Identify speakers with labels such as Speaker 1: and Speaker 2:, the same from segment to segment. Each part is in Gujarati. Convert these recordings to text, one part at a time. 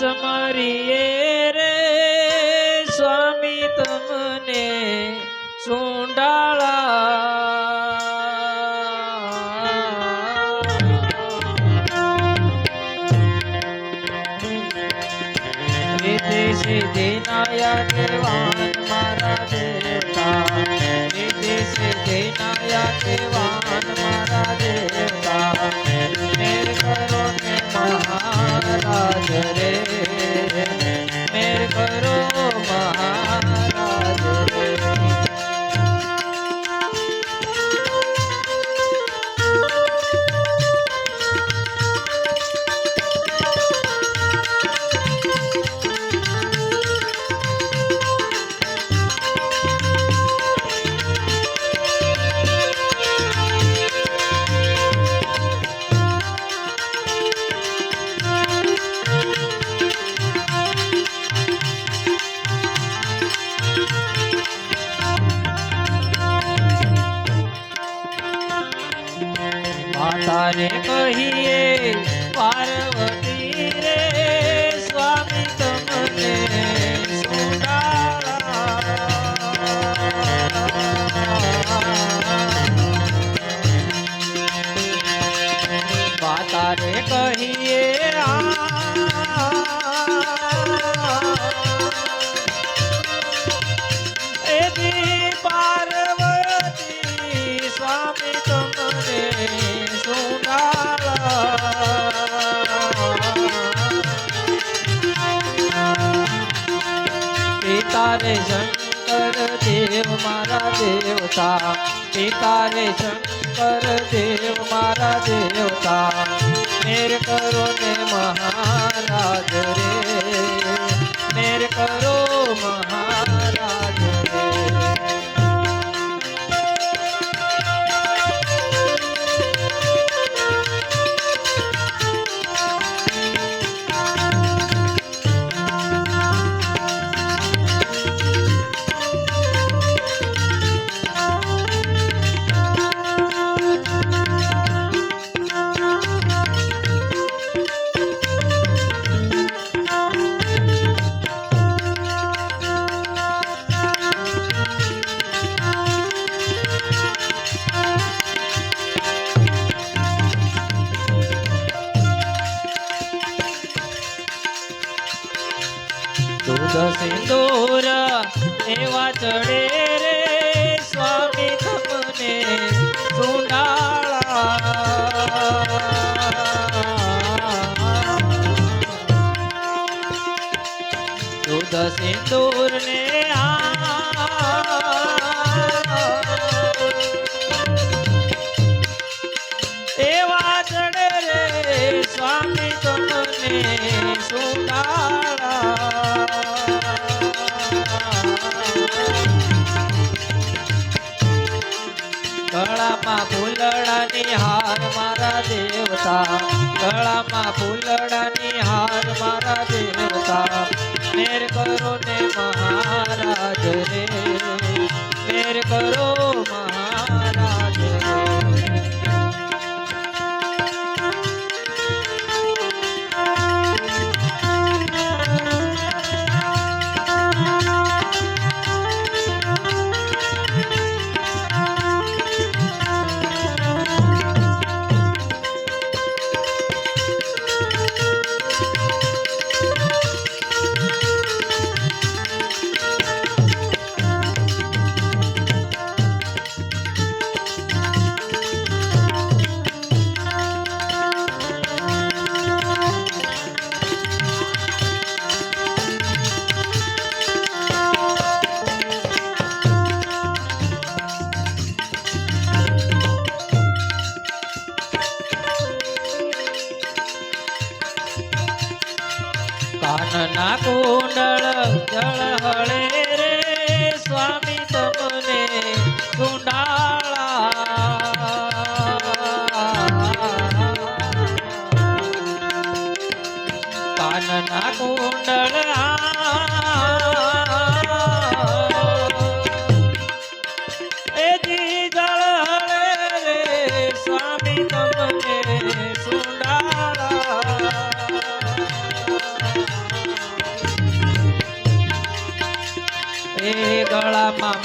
Speaker 1: સમરીએ રે, સ્વામી તમને સુંડાળા. રીતિ સિદ્ધિ નાયા દેવાન મારા દેવતા. રીતિ સિદ્ધિ નાયા દેવાન મારા દેવતા. મેર કરો ને મહારાજ રે. દેવતા. પિતા રે શંકર દેવ મારા દેવતા. મેર કરો ને મહારાજ રે. સિંદૂર એવા ચડે રે સ્વામી તમને સુંડાળા દૂધ સિંદૂર ને ગળામાં ફૂલડાની હાર મારા દેવતા. મેર કરો ને મહારાજ રે.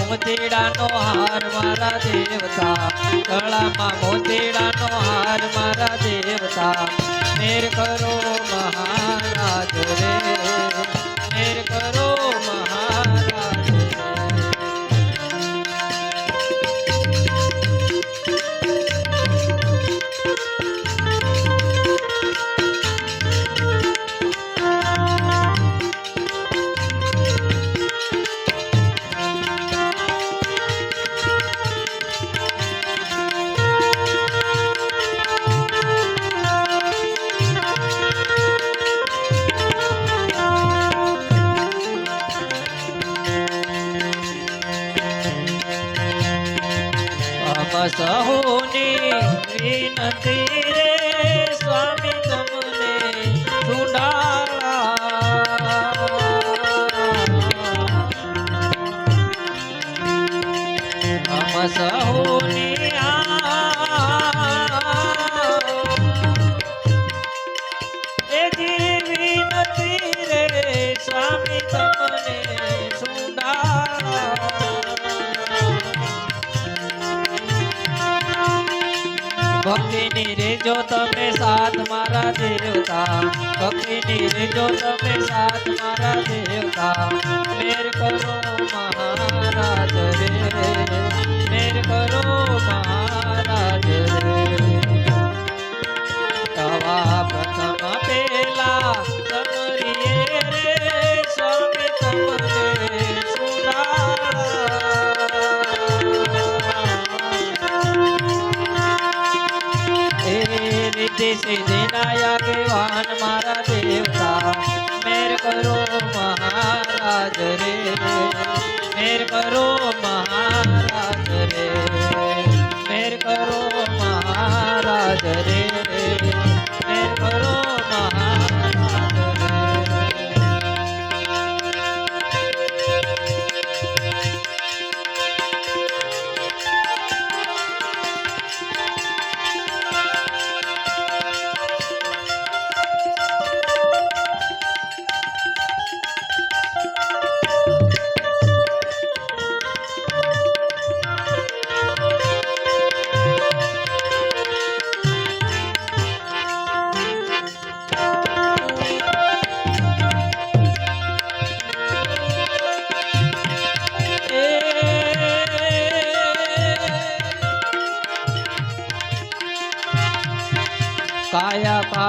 Speaker 1: મોતીડાનો હાર મારા દેવતા. ગળામાં મોતીડાનો હાર મારા દેવતા. મેર કરો મહારાજ રે. મારા દેવતા, ભક્તિની રેજો તમે સાથ, મારા દેવતા, મેર કરો મહારાજ રે, મેર કરો મહારાજ રે. નિધિ સિદ્ધિ નાયક વાહન મારા દેવતા. મેર કરો મહારાજ રે. મેર કરો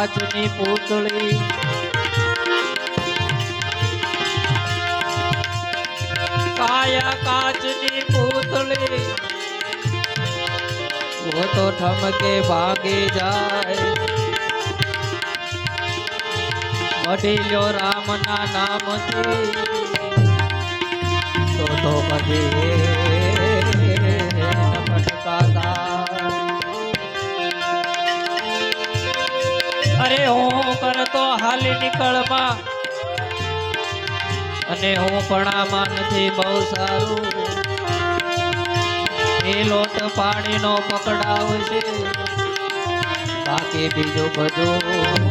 Speaker 1: કાચની પૂતળી. કાયા કાચની પૂતળી. વો તો ઠમકે ભાગી જાય. વડીલો રામના નામથી. તો તો અરે હું કરતો હાલી નીકળમાં. અને હું પણામાં નથી બહુ સારું એ લોટ પાણીનો પકડાવ છે બાકી બીજું બધું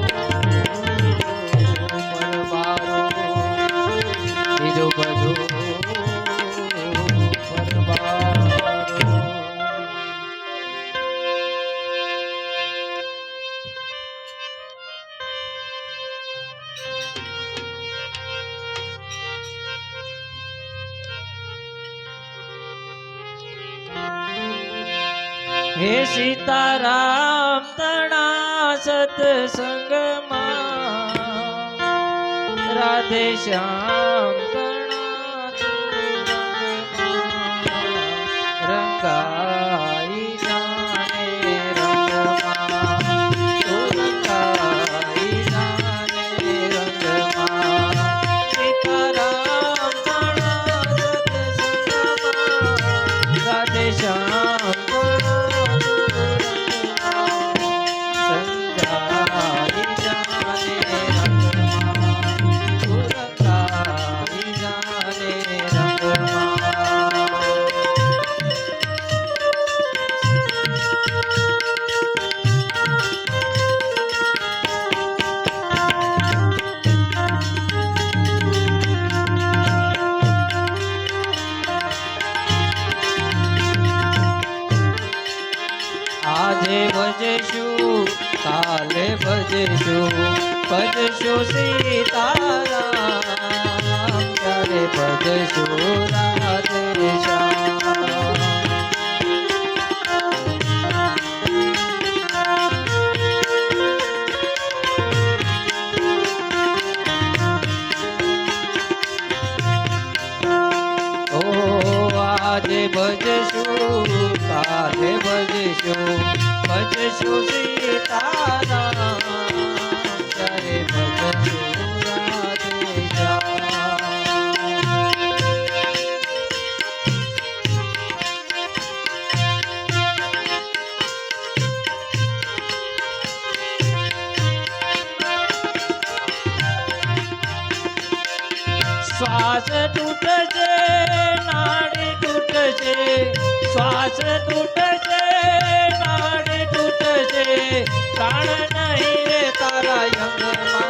Speaker 1: હે સીતારામ તણા સતસંગમાં. રાધે શ્યામ ભજશું કાલે ભજશું ભજશું સીતારામ. તાણ તૂટશે તાણ તૂટશે તાણ નહીં રે તારા યંગમાં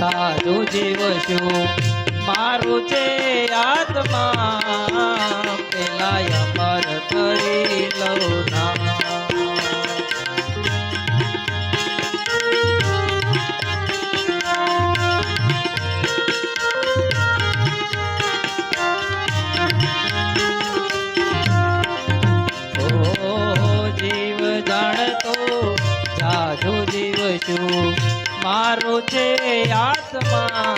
Speaker 1: તારો જીવ શું મારું છે આત્મા પેલા અમર કરી લઉં મારો જે આત્મા.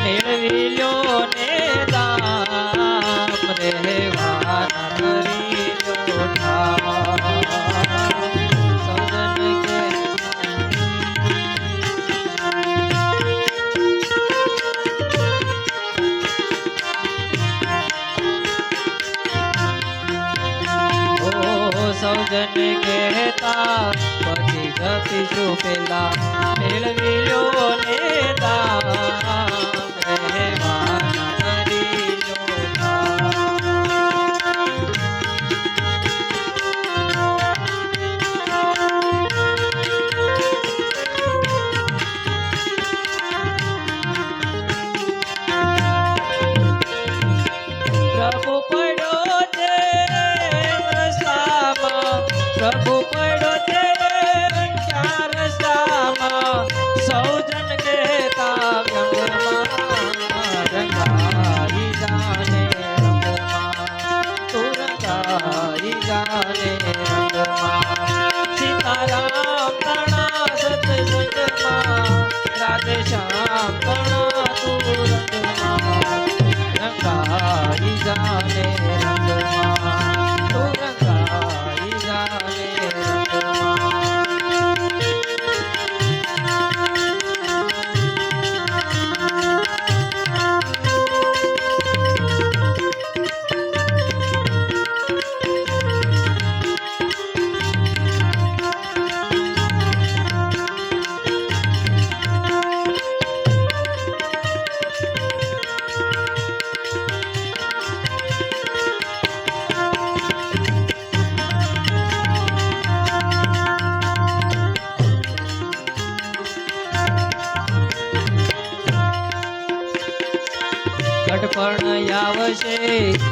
Speaker 1: મેળવી લો ને દામ રહેવાના કરી લો સદન કે સૌજન કહેતા પછી જતીશું પેલા મેળવી લો ને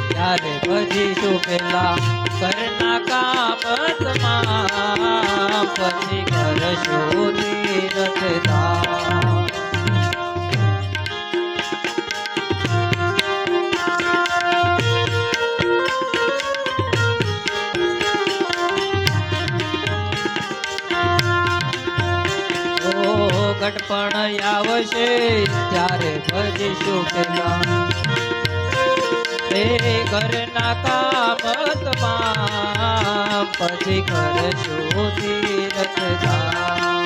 Speaker 1: ત્યારે પછી તું પેલા કરના કામતમાં પછી કરશો તીરથતા ઘટપણ આવશે ત્યારે ભજીશું પેલા. તે ઘરના કામતમાં પછી કરજો ધીરજ જા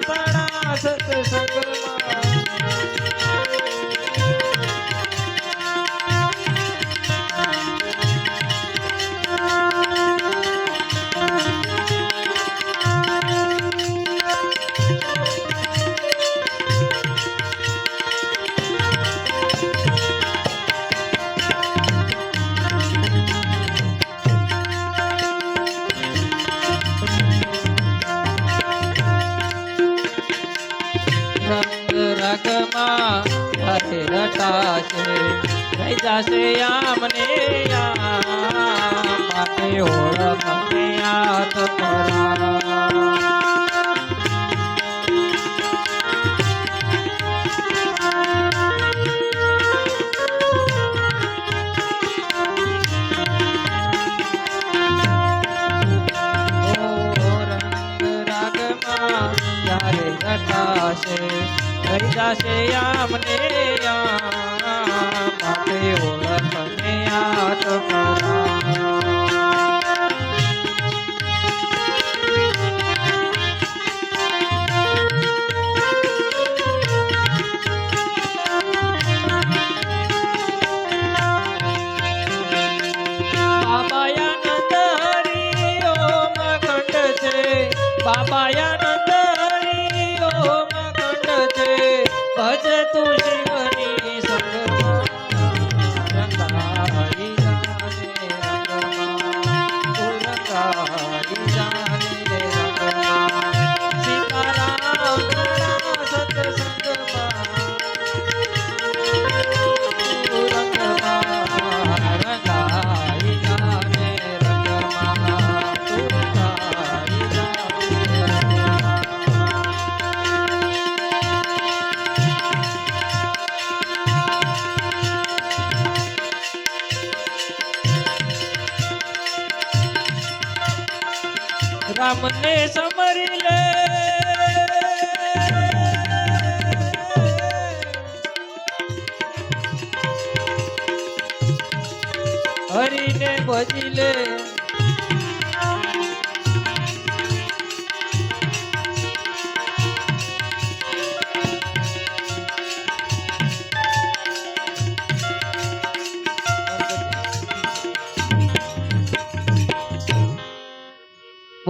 Speaker 1: પડા સતસંગ से आमने બાબા રામને સમરી લે. હરીને ભજી લે.